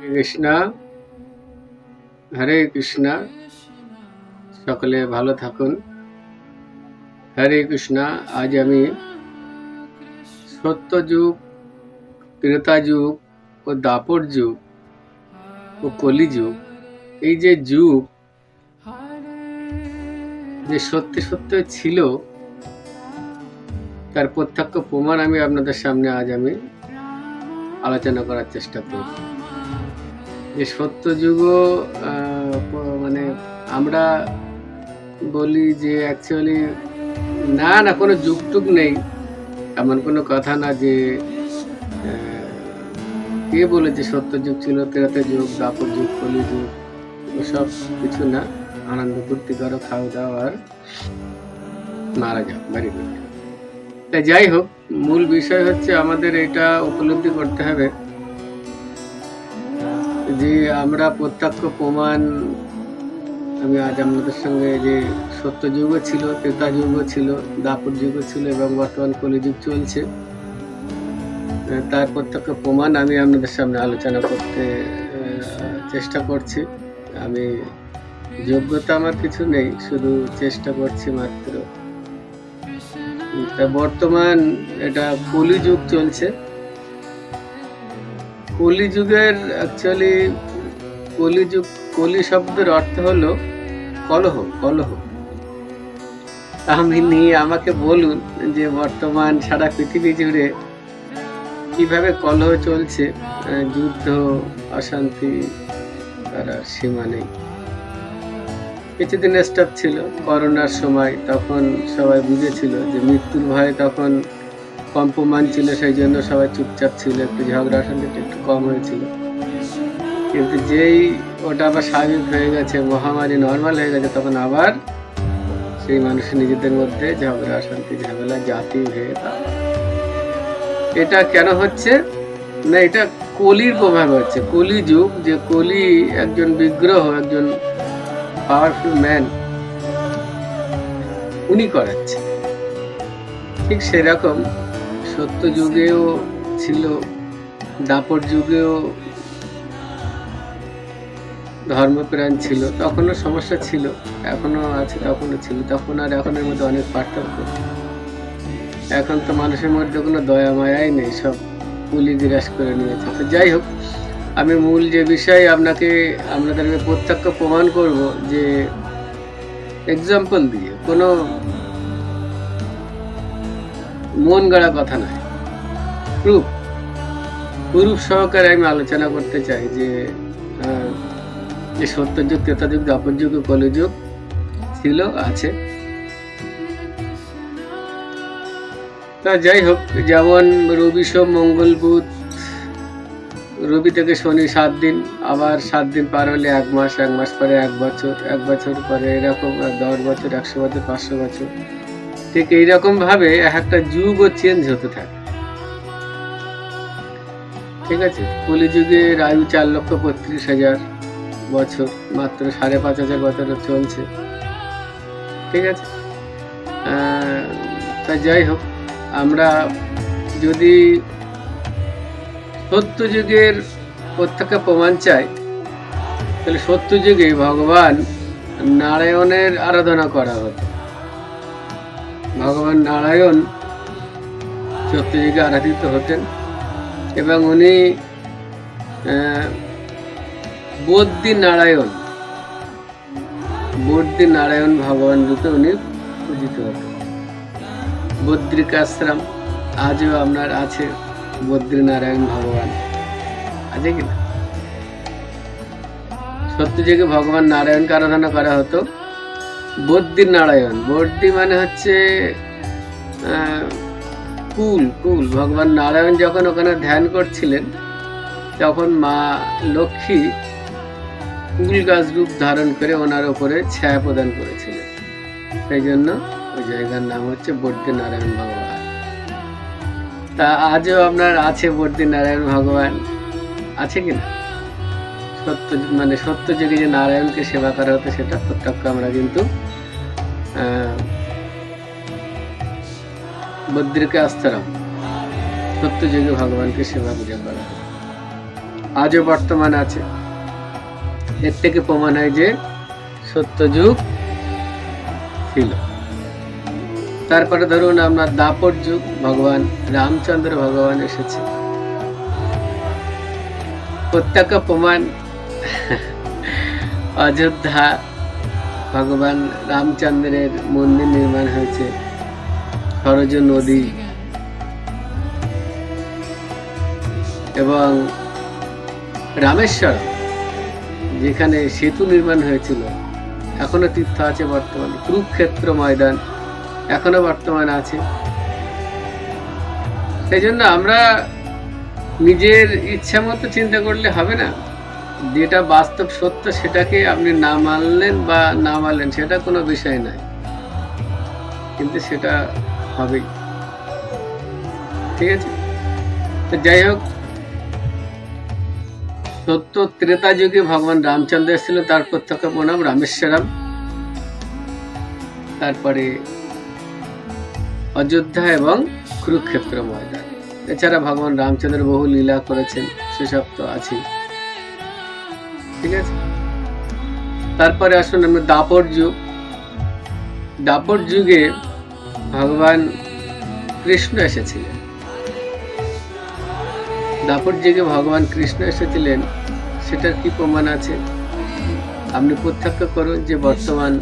কৃষ্ণ। হরে কৃষ্ণ সকলে ভালো থাকুন। হরে কৃষ্ণ, আজ আমি সত্যযুগ ত্রেতা যুগ ও দাপর যুগ ও কলি যুগ এই যে যুগ, যে সত্যি সত্য ছিল, তার প্রত্যক্ষ প্রমাণ আমি আপনাদের সামনে আজ আমি আলোচনা করার চেষ্টা করি। যে সত্য যুগও মানে আমরা বলি যে অ্যাকচুয়ালি না না, কোনো যুগ টুক নেই। এমন কোনো কথা না যে কে বলেছে সত্য যুগ ছিল, তেরাতে যুগ দাপর যুগ, কলি যুগ ওসব কিছু না। আনন্দ ফুর্তি করো খাও দাও আর মারা যাও, বাড়ি তাই যাই হোক মূল বিষয় হচ্ছে আমাদের এটা উপলব্ধি করতে হবে যে আমরা প্রত্যক্ষ প্রমাণ, আমি আজ আপনাদের সঙ্গে যে সত্য যুগও ছিল ত্রেতা যুগও ছিল দাপর যুগও ছিল এবং বর্তমান কলিযুগ চলছে, তার প্রত্যক্ষ প্রমাণ আমি আপনাদের সামনে আলোচনা করতে চেষ্টা করছি। আমি যোগ্যতা আমার কিছু নেই, শুধু চেষ্টা করছি মাত্র। তা বর্তমান এটা কলিযুগ চলছে। কলিযুগের অ্যাকচুয়ালি কলিযুগ, কলি শব্দের অর্থ হলো কলহ কলহ। আমি নিয়ে আমাকে বলুন যে বর্তমান সারা পৃথিবী জুড়ে কীভাবে কলহ চলছে? যুদ্ধ, অশান্তি, তারা সীমা নেই। কিছুদিন স্টপ ছিল করোনার সময়, তখন সবাই বুঝেছিল যে মৃত্যুর ভয়ে তখন কম প্রমাণ ছিল, সেই জন্য সবাই চুপচাপ ছিল, একটু ঝগড়া অশান্তিটা একটু কম হয়েছিল। কিন্তু যেই ওটা আবার স্বাভাবিক হয়ে গেছে, মহামারী নর্মাল হয়ে গেছে, তখন আবার সেই মানুষের নিজেদের মধ্যে ঝগড়া অশান্তি ঝামেলা, জাতি ভেদ। এটা কেন হচ্ছে? না, এটা কলির প্রভাব হচ্ছে। কলি যুগ যে কলি একজন বিগ্রহ, একজন পাওয়ারফুল ম্যান উনি করাচ্ছে। ঠিক সেরকম সত্য যুগেও ছিল দাপর যুগেও ধর্মপ্রাণ ছিল, তখনও সমস্যা ছিল এখনও আছে, তখনও ছিল, তখন আর এখনের মধ্যে অনেক পার্থক্য। এখন তো মানুষের মধ্যে কোনো দয়া মায়াই নেই, সব কুলি বিরাস করে নিয়েছে। তো যাই হোক আমি মূল যে বিষয় আপনাকে আপনাদেরকে প্রত্যক্ষ প্রমাণ করব যে এক্সাম্পল দিয়ে কোনো মন গড়া কথা নয় প্রুফ প্রুফ সহকারে আমি আলোচনা করতে চাই যে যে সত্যযুগ ত্রেতাযুগ দাপর যুগ ও কলিযুগ ছিল, আছে। তা যাই হোক, যেমন রবি সোম, মঙ্গল বুধ রবি থেকে শনি সাত দিন, আবার সাত দিন পার হলে এক মাস এক মাস পরে এক বছর এক বছর পরে এরকম দশ বছর, একশো বছর, পাঁচশো বছর। ঠিক এইরকম ভাবে এক একটা যুগও চেঞ্জ হতে থাকে। ঠিক আছে? কলিযুগের আয়ু চার লক্ষ বত্রিশ হাজার বছর, মাত্র সাড়ে পাঁচ হাজার বছর চলছে। ঠিক আছে? তা যাই হোক, আমরা যদি সত্য যুগের প্রত্যক্ষ প্রমাণ চাই, তাহলে সত্য যুগে ভগবান নারায়ণের আরাধনা করা হতো ভগবান নারায়ণ সত্য যুগে আরাধিত হতেন এবং উনি বদ্যি নারায়ণ বদ্যি নারায়ণ ভগবান রূপে উনি পূজিত হতেন। বদ্রিকাশ্রম আজও আপনার আছে। বদ্রীনারায়ণ ভগবান। আছে কি না? সত্য যুগে ভগবান নারায়ণকে আরাধনা করা হতো। বদ্রী নারায়ণ বদ্রী মানে হচ্ছে কুল কুল। ভগবান নারায়ণ যখন ওখানে ধ্যান করছিলেন, তখন মা লক্ষ্মী কুল গাছ রূপ ধারণ করে ওনার ওপরে ছায়া প্রদান করেছিলেন। সেই জন্য ওই জায়গার নাম হচ্ছে বদ্রী নারায়ণ ভগবান। তা আজও আপনার আছে বর্দি নারায়ণ ভগবান? আছে কি না? সত্য মানে সত্য যুগে যে নারায়ণকে সেবা করা হতো সেটা প্রত্যক্ষ আমরা কিন্তু বদ্রিকে আস্তরম। সত্য যুগে ভগবানকে সেবা পূজা করা হয় আজও বর্তমান আছে। এর থেকে প্রমাণ হয় যে সত্য যুগ ছিল। তারপরে ধরুন আমরা দাপর যুগ, ভগবান রামচন্দ্র ভগবান এসেছে। প্রত্যেক প্রমাণ, অযোধ্যা ভগবান রামচন্দ্রের মন্দির নির্মাণ হয়েছে সরজ নদী। এবং রামেশ্বর, যেখানে সেতু নির্মাণ হয়েছিল, এখনও তীর্থ আছে বর্তমানে। কুরুক্ষেত্র ময়দান। এখনও বর্তমানে আছে। সেই জন্য আমরা নিজের ইচ্ছা মতো চিন্তা করলে হবে না। যেটা বাস্তব সত্য সেটাকে আপনি না মানলেন বা না মানলেন সেটা কোনো বিষয় নয়। কিন্তু সেটা হবেই ঠিক আছে? তো যাই হোক, সত্য ত্রেতা যুগে ভগবান রামচন্দ্র এসেছিল, তার প্রত্যক্ষ প্রণাম, রামেশ্বরম। তারপরে অযোধ্যা এবং কুরুক্ষেত্র ময়দান। এছাড়া ভগবান রামচন্দ্র বহু লীলা করেছেন, সেসব তো আছে ঠিক আছে? তারপরে আসুন আমরা দাপর যুগ। দাপর যুগে ভগবান কৃষ্ণ এসেছিলেন। দাপর যুগে ভগবান কৃষ্ণ এসেছিলেন, সেটার কি প্রমাণ আছে? আপনি প্রত্যক্ষ করুন যে বর্তমান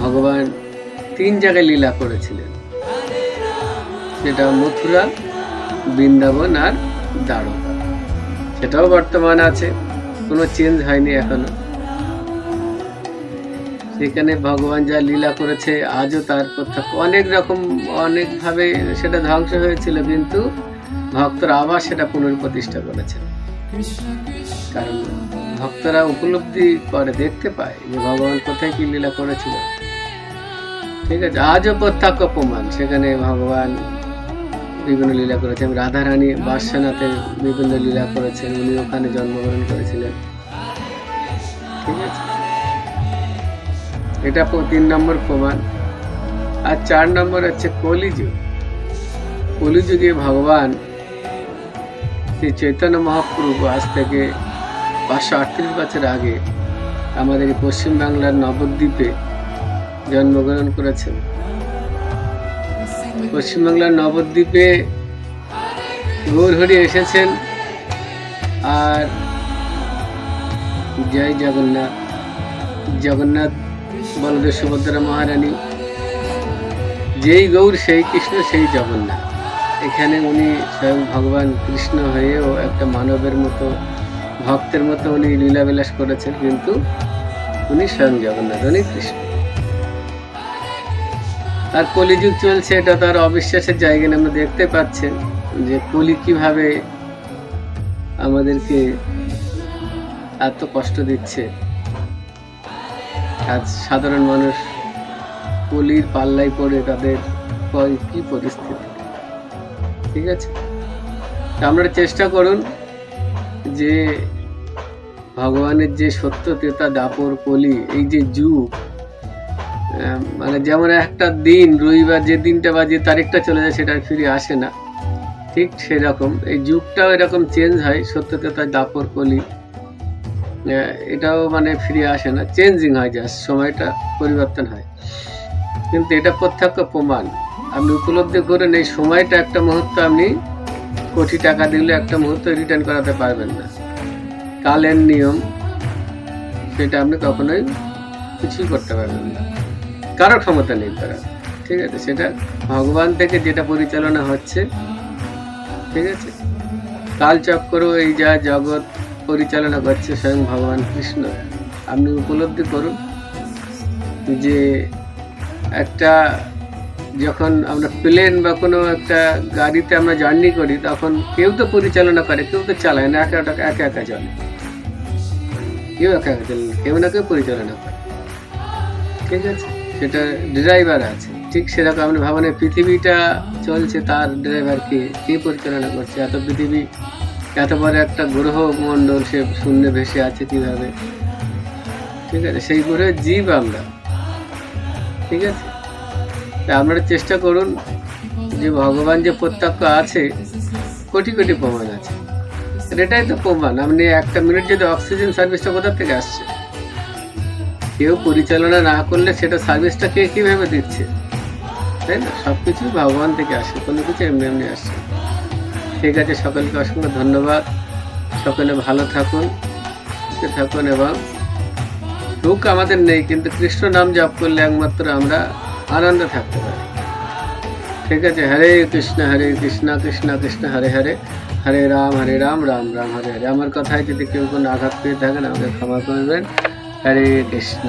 ভগবান তিন জায়গায় লীলা করেছিলেন। সেটা মথুরা, বৃন্দাবন আর দ্বারকা সেটাও বর্তমান আছে, কোনো চেঞ্জ হয়নি এখনও। সেখানে ভগবান যা লীলা করেছে, আজও তার অনেক রকম, অনেকভাবে সেটা ধ্বংস হয়েছিল, কিন্তু ভক্তরা আবার সেটা পুনর্প্রতিষ্ঠা করেছে। কারণ ভক্তরা উপলব্ধি করে, দেখতে পায় যে ভগবান কোথায় কি লীলা করেছিল। ঠিক আছে, আজও প্রত্যক্ষ প্রমাণ, সেখানে ভগবান বিভিন্ন লীলা করেছেন। রাধারানী বাদশানাথে বিভিন্ন লীলা করেছেন। উনি ওখানে জন্মগ্রহণ করেছিলেন। ঠিক আছে? এটা তিন নম্বর প্রমাণ। আর চার নম্বর হচ্ছে কলিযুগ। কলিযুগে ভগবান শ্রী চৈতন্য মহাপ্রভু আজ থেকে পাঁচশো আটত্রিশ বছর আগে আমাদের পশ্চিমবাংলার নবদ্বীপে জন্মগ্রহণ করেছেন। পশ্চিমবাংলার নবদ্বীপে গৌরহরি এসেছেন আর জয় জগন্নাথ জগন্নাথ বলদেব সুভদ্রা মহারানী, যেই গৌর, সেই কৃষ্ণ, সেই জগন্নাথ। এখানে উনি স্বয়ং ভগবান কৃষ্ণ হয়েও একটা মানবের মতো, ভক্তের মতো উনি লীলাবিলাস করেছেন, কিন্তু উনি স্বয়ং জগন্নাথ, উনি কৃষ্ণ। আর কলিযুগ চলছে, এটা তার অবিশ্বাসের জায়গা নিয়ে আমরা দেখতে পাচ্ছেন যে কলি কীভাবে আমাদেরকে এত কষ্ট দিচ্ছে। আজ সাধারণ মানুষ কলির পাল্লায় পড়ে তাদের কি পরিস্থিতি? ঠিক আছে? তা আমরা চেষ্টা করুন যে ভগবানের যে সত্য তেতা দাপর কলি, এই যে যুগ মানে যেমন একটা দিন, রবিবার যে দিনটা বা যে তারিখটা চলে যায় সেটা ফিরে আসে না। ঠিক সেরকম। এই যুগটাও এরকম চেঞ্জ হয় সত্যতে তার দাপর কলি। এটাও মানে ফিরে আসে না। চেঞ্জিং হয় জাস্ট সময়টা পরিবর্তন হয়। কিন্তু এটা প্রত্যক্ষ প্রমাণ। আপনি উপলব্ধি করেন এই সময়টা একটা মুহূর্ত আপনি কোটি টাকা দিলে একটা মুহূর্ত রিটার্ন করাতে পারবেন না। কালের নিয়ম, সেটা আপনি কখনোই কিছুই করতে পারবেন না। কারও ক্ষমতা নেই করার ঠিক আছে? সেটা ভগবান থেকে যেটা পরিচালনা হচ্ছে, ঠিক আছে? কালচক্র এই যা জগৎ পরিচালনা করছে স্বয়ং ভগবান কৃষ্ণ, আপনি উপলব্ধি করুন যে একটা যখন আমরা প্লেন বা কোনো একটা গাড়িতে আমরা জার্নি করি, তখন কেউ তো পরিচালনা করে, কেউ তো চালায় না, একা একা একা একা চলে। কেউ একা একা চলে কেউ না কেউ পরিচালনা করে, ঠিক আছে? সেটা ড্রাইভার আছে। ঠিক সেরকম আপনি ভাবেন, পৃথিবীটা চলছে তার ড্রাইভারকে কে কে পরিচালনা করছে? এত পৃথিবী, এত বড় একটা গ্রহ মণ্ডল সে শূন্যে ভেসে আছে কীভাবে? ঠিক আছে, সেই গ্রহে জীব আমরা। ঠিক আছে? আপনারা চেষ্টা করুন যে ভগবান যে প্রত্যক্ষ আছে, কোটি কোটি প্রমাণ আছে। এটাই তো প্রমাণ। আপনি একটা মিনিট যদি অক্সিজেন সার্ভিসটা কোথা থেকে আসছে? কেউ পরিচালনা না করলে সেটা সার্ভিসটা কে কীভাবে দিচ্ছে? তাই না? সব কিছুই ভগবান থেকে আসে, কোনো কিছু এমনি এমনি আসে ঠিক আছে, সকলকে অসংখ্য ধন্যবাদ। সকলে ভালো থাকুন থাকুন এবং সুখ আমাদের নেই, কিন্তু কৃষ্ণ নাম জপ করলে একমাত্র আমরা আনন্দে থাকতে পারি। ঠিক আছে, হরে কৃষ্ণ হরে কৃষ্ণ কৃষ্ণ কৃষ্ণ, হরে হরে। হরে রাম হরে রাম রাম রাম, হরে হরে। আমার কথায় যদি কেউ কোনো আঘাত পেয়ে থাকেন, আমাকে ক্ষমা করবেন। হরে কৃষ্ণ